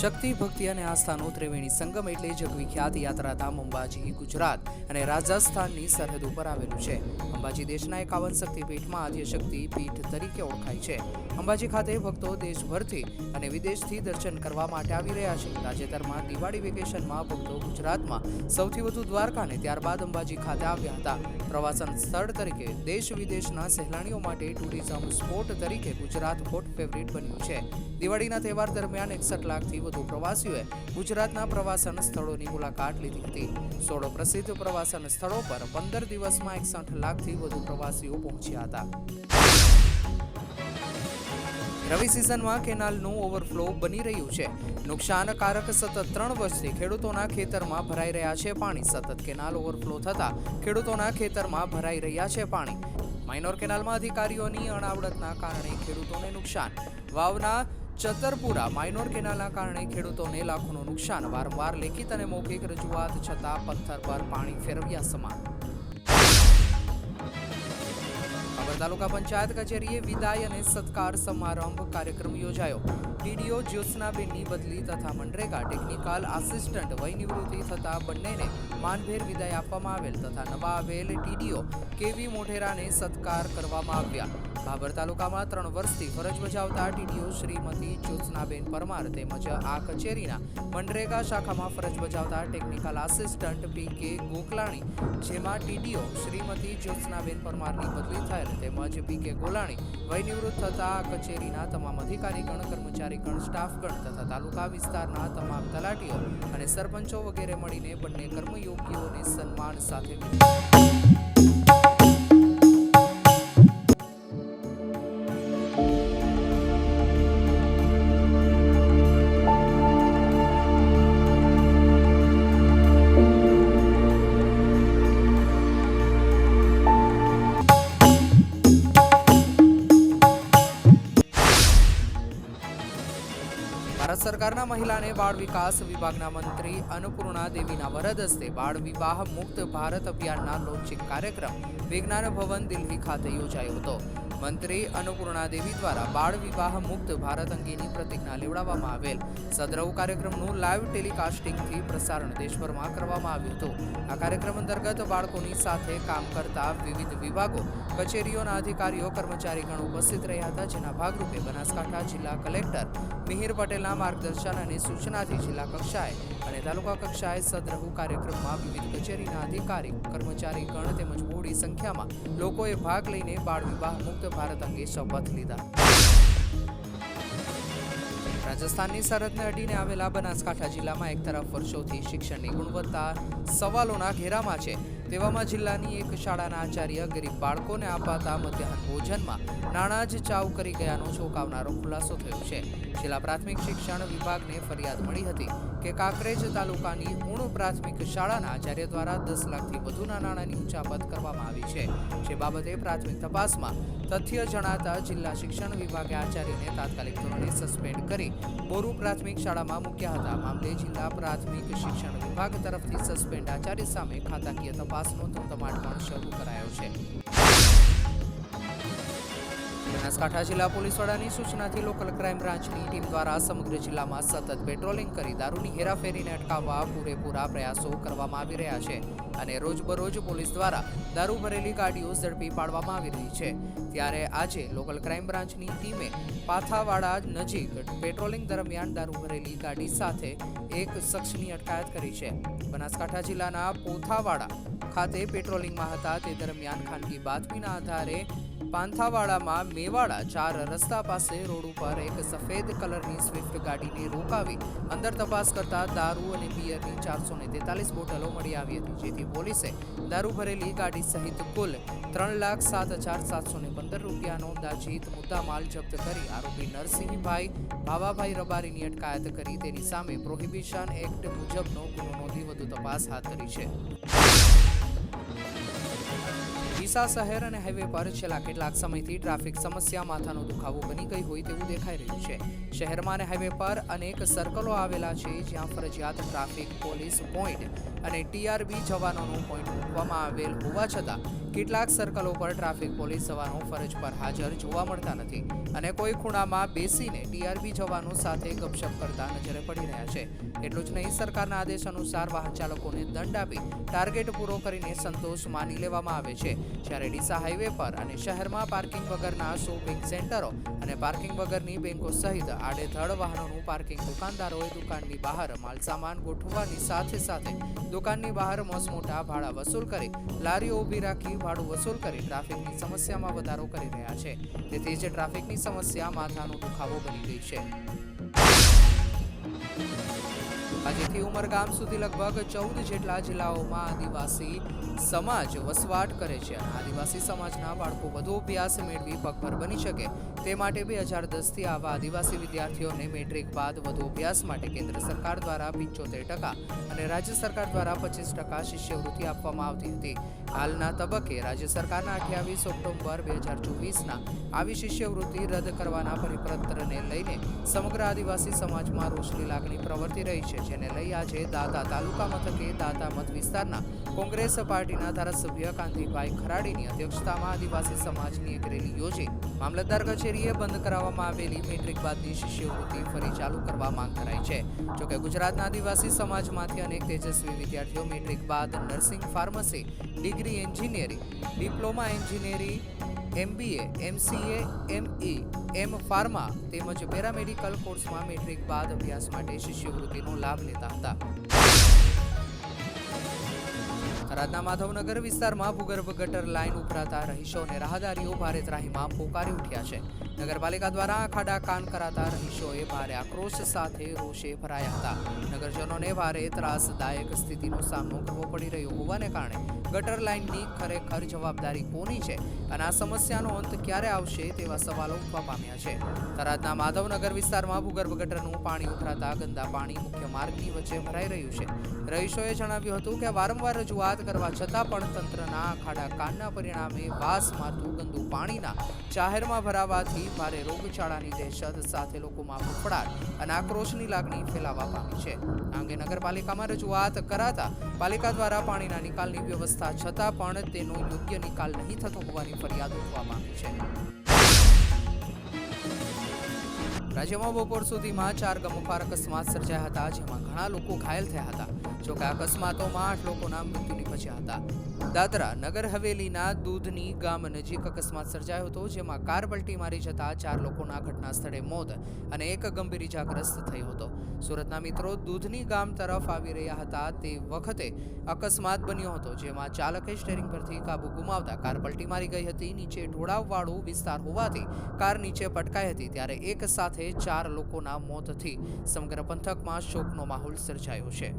શક્તિ, ભક્તિ અને આસ્થાનો ત્રિવેણી સંગમ એટલે જગવિખ્યાત યાત્રાધામ અંબાજી, ગુજરાત અને રાજસ્થાનની સરહદ ઉપર આવેલું છે. અંબાજી દેશના એકાવન શક્તિપીઠમાં આદ્ય શક્તિ પીઠ તરીકે ઓળખાય છે. અંબાજી ખાતે ભક્તો દેશભરથી અને વિદેશથી દર્શન કરવા માટે આવી રહ્યા છે. તાજેતરમાં દિવાળી વેકેશનમાં ભક્તો ગુજરાતમાં સૌથી વધુ દ્વારકાને ત્યારબાદ અંબાજી ખાતે આવ્યા હતા. પ્રવાસન સ્થળ તરીકે દેશ વિદેશના સહેલાણીઓ માટે ટુરિઝમ સ્પોટ તરીકે ગુજરાત હોટ ફેવરિટ બન્યું છે. દિવાળીના તહેવાર દરમિયાન એકસઠ લાખથી વધુ પ્રવાસીઓએ ગુજરાતના પ્રવાસન સ્થળોની મુલાકાત લીધી હતી. સોળો પ્રસિદ્ધ પ્રવાસન સ્થળો પર પંદર દિવસમાં એકસઠ લાખથી વધુ પ્રવાસીઓ પહોંચ્યા હતા. રવિ સિઝનમાં કેનાલનું ઓવરફ્લો બની રહ્યું છે. નુકસાનકારક સતત ત્રણ વર્ષથી ખેડૂતોના ખેતરમાં ભરાઈ રહ્યા છે પાણી. સતત કેનાલ ઓવરફ્લો થતા ખેડૂતોના ખેતરમાં ભરાઈ રહ્યા છે પાણી. માઇનોર કેનાલમાં અધિકારીઓની અણાવડતના કારણે ખેડૂતોને નુકસાન. વાવના ચતરપુરા માઇનોર કેનાલના કારણે ખેડૂતોને લાખોનું નુકસાન, વારંવાર લેખિત અને મૌખિક રજૂઆત છતાં પથ્થર પર પાણી ફેરવ્યા સમાન. બાબર તાલુકા પંચાયત કચેરીએ વિદાય અને સત્કાર સમારંભ કાર્યક્રમ યોજાયો. ડીડીઓ જ્યોત્સનાબેનની બદલી તથા મનરેગા ટેકનિકલ આસિસ્ટન્ટ વયનિવૃત્તિ થતાં બંનેને માનભેર વિદાય આપવામાં આવેલ તથા નવા આવેલ ટીડીઓ કેવી મોઢેરાને સત્કાર કરવામાં આવ્યા. ભાભર તાલુકામાં ત્રણ વર્ષથી ફરજ બજાવતા ટીડીઓ શ્રીમતી જ્યોત્સનાબેન પરમાર તેમજ આ કચેરીના મનરેગા શાખામાં ફરજ બજાવતા ટેકનિકલ આસિસ્ટન્ટ પી કે ગોકલાણી, જેમાં ટીડીઓ શ્રીમતી જ્યોત્સનાબેન પરમારની બદલી થયેલ તેમજ પી કે ગોલાણી વયનિવૃત્ત થતા આ કચેરીના તમામ અધિકારીગણ કર્મચારીગણ સ્ટાફગણ તથા તાલુકા વિસ્તારના તમામ તલાટીઓ અને સરપંચો વગેરે મળીને બંને કર્મયોગીઓને સન્માન સાથે સરકારના મહિલાને બાળ વિકાસ વિભાગના મંત્રી અન્નપૂર્ણા દેવીના વરદ હસ્તે બાળ વિવાહ મુક્ત ભારત અભિયાનના લોન્ચિંગ કાર્યક્રમ વિજ્ઞાન ભવન દિલ્હી ખાતે યોજાયો હતો. મંત્રી અન્નપૂર્ણા દેવી દ્વારા બાળ વિવાહ મુક્ત ભારત અંગેની પ્રતિજ્ઞા લેવડાવવામાં આવેલ. સદરવ કાર્યક્રમનું લાઈવ ટેલિકાસ્ટિંગથી પ્રસારણ દેશભરમાં કરવામાં આવ્યું હતું. આ કાર્યક્રમ અંતર્ગત બાળકોની સાથે કામ કરતા વિવિધ વિભાગો, કચેરીઓના અધિકારીઓ કર્મચારીગણ ઉપસ્થિત રહ્યા હતા, જેના ભાગરૂપે બનાસકાંઠા જિલ્લા કલેક્ટર મિહિર પટેલના માર્ગદર્શન અને સૂચનાથી જિલ્લા કક્ષાએ અને તાલુકા કક્ષાએ સદરહુ કાર્યક્રમમાં વિવિધ કચેરીના અધિકારી કર્મચારીગણ તેમજ મોડી સંખ્યામાં લોકોએ ભાગ લઈને બાળ વિવાહ મુક્ત ભારત અંગે શપથ લીધા. રાજસ્થાનની સરહદને અડીને આવેલા બનાસકાંઠા જિલ્લામાં એક તરફ વર્ષોથી શિક્ષણની ગુણવત્તા સવાલોના ઘેરામાં છે. તેવામાં જિલ્લાની એક શાળાના આચાર્ય ગરીબ બાળકોને અપાતા મધ્યાહન ભોજનમાં નાણાં જ ચાવ કરી ગયાનો ચોંકાવનારો ખુલાસો થયો છે. જિલ્લા પ્રાથમિક શિક્ષણ વિભાગને ફરિયાદ મળી હતી. કે કાંકરેજ તાલુકાની ઉણ પ્રાથમિક શાળાના આચાર્ય દ્વારા દસ લાખથી વધુના નાણાંની ઉચાપત કરવામાં આવી છે. જે બાબતે પ્રાથમિક તપાસમાં તથ્ય જણાતા જિલ્લા શિક્ષણ વિભાગે આચાર્યને તાત્કાલિક ધોરણે સસ્પેન્ડ કરી બોરુ પ્રાથમિક શાળામાં મૂક્યા હતા. મામલે જિલ્લા પ્રાથમિક શિક્ષણ વિભાગ તરફથી સસ્પેન્ડ આચાર્ય સામે ખાતાકીય તપાસનો ધમધમાટ પણ શરૂ કરાયો છે. બનાસકાંઠા જિલ્લા પોલીસ વડાની સૂચનાથી લોકલ ક્રાઇમ બ્રાન્ચની ટીમ દ્વારા સમગ્ર જિલ્લામાં સતત પેટ્રોલિંગ કરી દારૂની હેરાફેરીને અટકાવવા પૂરેપૂરા પ્રયાસો કરવામાં આવી રહ્યા છે અને રોજબરોજ પોલીસ દ્વારા દારૂ ભરેલી ગાડીઓ ઝડપી પાડવામાં આવી રહી છે. ત્યારે આજે લોકલ ક્રાઇમ બ્રાન્ચની ટીમે પાથાવાડા નજીક પેટ્રોલિંગ દરમિયાન દારૂ ભરેલી ગાડી સાથે એક શખ્સની અટકાયત કરી છે. બનાસકાંઠા જિલ્લાના પોથાવાડા ખાતે પેટ્રોલિંગમાં હતા તે દરમિયાન ખાનગી બાતમીના આધારે પાંથાવાડામાં મેવાડા ચાર રસ્તા પાસે રોડ ઉપર એક સફેદ કલરની સ્વિફ્ટ ગાડીને રોકાવી અંદર તપાસ કરતા દારૂ અને બિયરની ચારસો ને તેતાલીસ બોટલો મળી આવી હતી, જેથી પોલીસે દારૂ ભરેલી ગાડી સહિત કુલ ત્રણ લાખ સાત હજાર સાતસો ને પંદર રૂપિયાનો અંદાજિત મુદ્દામાલ જપ્ત કરી આરોપી નરસિંહભાઈ ભાવાભાઈ રબારીની અટકાયત કરી. તેની સામે પ્રોહિબિશન એક્ટ મુજબનો ગુનો નોંધી વધુ તપાસ હાથ ધરી છે. ડીસા શહેર અને હાઈવે પર છેલ્લા કેટલાક સમયથી ટ્રાફિક સમસ્યા, માથાનો દુખાવો બની ગઈ હોય તેવું દેખાઈ રહ્યું છે. શહેરમાં અને હાઈવે પર અનેક સર્કલો આવેલા છે, જ્યાં ફરજિયાત ટ્રાફિક પોલીસ પોઈન્ટ અને ટીઆરબી જવાનોનું પોઈન્ટ મૂકવામાં આવેલ હોવા છતાં, કેટલાક સર્કલો પર ટ્રાફિક પોલીસ જવાનો ફરજ પર હાજર જોવા મળતા નથી અને કોઈ ખૂણામાં બેસીને ટીઆરબી જવાનો સાથે ગપશપ કરતા નજરે પડી રહ્યા છે. એટલું જ નહીં, સરકારના આદેશ અનુસાર વાહન ચાલકોને દંડ આપી ટાર્ગેટ પૂરો કરીને સંતોષ માની લેવામાં આવે છે. જ્યારે ડીસા હાઈવે પર અને શહેરમાં પાર્કિંગ વગરના શોપિંગ સેન્ટરો અને પાર્કિંગ વગરની બેંકો સહિત આડેધડ વાહનોનું પાર્કિંગ દુકાનદારોએ દુકાનની બહાર માલસામાન ગોઠવવાની સાથે સાથે દુકાનની બહાર મોસમોટા ભાડા વસૂલ કરી, લારીઓ ઊભી રાખી ભાડું વસૂલ કરી ટ્રાફિકની સમસ્યામાં વધારો કરી રહ્યા છે. તેથી જ ટ્રાફિકની સમસ્યા માથાનો દુખાવો બની ગઈ છે. આજથી ઉમરગામ સુધી લગભગ ચૌદ જેટલા જિલ્લાઓમાં આદિવાસી સમાજ વસવાટ કરે છે આદિવાસી સમાજના બાળકો વધુ અભ્યાસ મેળવી પગભર બની શકે તે માટે બે હજાર દસથી આવા આદિવાસી વિદ્યાર્થીઓને મેટ્રિક બાદ વધુ અભ્યાસ માટે કેન્દ્ર સરકાર દ્વારા પંચોતેર ટકા અને રાજ્ય સરકાર દ્વારા પચીસ ટકા શિષ્યવૃત્તિ આપવામાં આવતી હતી. હાલના તબક્કે રાજ્ય સરકારના અઠ્યાવીસ ઓક્ટોબર બે હજાર ચોવીસના આવી શિષ્યવૃત્તિ રદ કરવાના પરિપત્રને લઈને સમગ્ર આદિવાસી સમાજમાં રોષની લાગણી પ્રવર્તી રહી છે. જેને લઈ આજે દાતા તાલુકા મથકે દાતા મત વિસ્તારના કોંગ્રેસ પાર્ટીના ધારાસભ્ય કાંતિભાઈ ખરાડીની અધ્યક્ષતામાં આદિવાસી સમાજની એક રેલી યોજી. મામલતદાર કચેરીએ બંધ કરાવવામાં આવેલી મેટ્રિક બાદની શિષ્યવૃત્તિ ફરી ચાલુ કરવા માંગ કરાઈ છે. જોકે ગુજરાતના આદિવાસી સમાજમાંથી અનેક તેજસ્વી વિદ્યાર્થીઓ મેટ્રિક બાદ nursing pharmacy degree engineering, diploma engineering MBA MCA ME M pharma તેમજ પેરામેડિકલ કોર્સમાં મેટ્રિક બાદ અભ્યાસ માટે શિષ્યવૃત્તિનો લાભ લેતા હતા. થરાદના માધવનગર વિસ્તારમાં ભૂગર્ભ ગટર લાઇન ઉભરાતા રહીશો અને રાહદારીઓ ભારે ત્રાહીમાં પોકારી ઉઠ્યા છે. નગરપાલિકા દ્વારા ખાડા કાન કરાતા રહીશોએ ભારે આક્રોશ સાથે રોષે ભરાયા હતા. નગરજનોને ભારે ત્રાસદાયક સ્થિતિનો સામનો કરવો પડી રહ્યો હોવાને કારણે ગટર લાઇનની ખરેખર જવાબદારી કોની છે અને આ સમસ્યાનો અંત ક્યારે આવશે તેવા સવાલો ઉઠવા પામ્યા છે. થરાદના માધવનગર વિસ્તારમાં ભૂગર્ભ ગટરનું પાણી ઉભરાતા ગંદા પાણી મુખ્ય માર્ગની વચ્ચે ભરાઈ રહ્યું છે. રહીશોએ જણાવ્યું હતું કે વારંવાર રજૂઆત કરવા છતાં પણ તંત્રના ખાડા કાનના પરિણામે વાસ મારતું પાણીના જાહેરમાં ભરાવાથી ભારે રોગચાળાની દહેશત સાથે લોકોમાં ફફડાટ અને આક્રોશની લાગણી ફેલાવા પામી છે. આ અંગે નગરપાલિકામાં રજૂઆત કરાતા પાલિકા દ્વારા પાણીના નિકાલની વ્યવસ્થા છતાં પણ તેનો યોગ્ય નિકાલ નહીં થતો હોવાની ફરિયાદ ઉઠવા પામી છે. રાજ્યમાં બપોર સુધીમાં ચાર ગમખ્વાર અકસ્માત સર્જાયા હતા, જેમાં ઘણા લોકો ઘાયલ થયા હતા. જોકે અકસ્માતોમાં આઠ લોકોના મૃત્યુ નિપજ્યા હતા. દાદરા નગર હવેલીના દૂધની ગામ નજીક અકસ્માત સર્જાયો હતો, જેમાં કાર પલટી મારી જતા ચાર લોકોના ઘટના સ્થળે મોત અને એક ગંભીર ઇજાગ્રસ્ત થયો હતો. સુરતના મિત્રો દૂધની ગામ તરફ આવી રહ્યા હતા તે વખતે અકસ્માત બન્યો હતો, જેમાં ચાલકે સ્ટેરિંગ પરથી કાબુ ગુમાવતા કાર પલટી મારી ગઈ હતી. નીચે ઢોળાવવાળો વિસ્તાર હોવાથી કાર નીચે પટકાઈ હતી, ત્યારે એક સાથે ચાર લોકોના મોતથી સમગ્ર પંથકમાં શોકનો માહોલ સર્જાયો છે.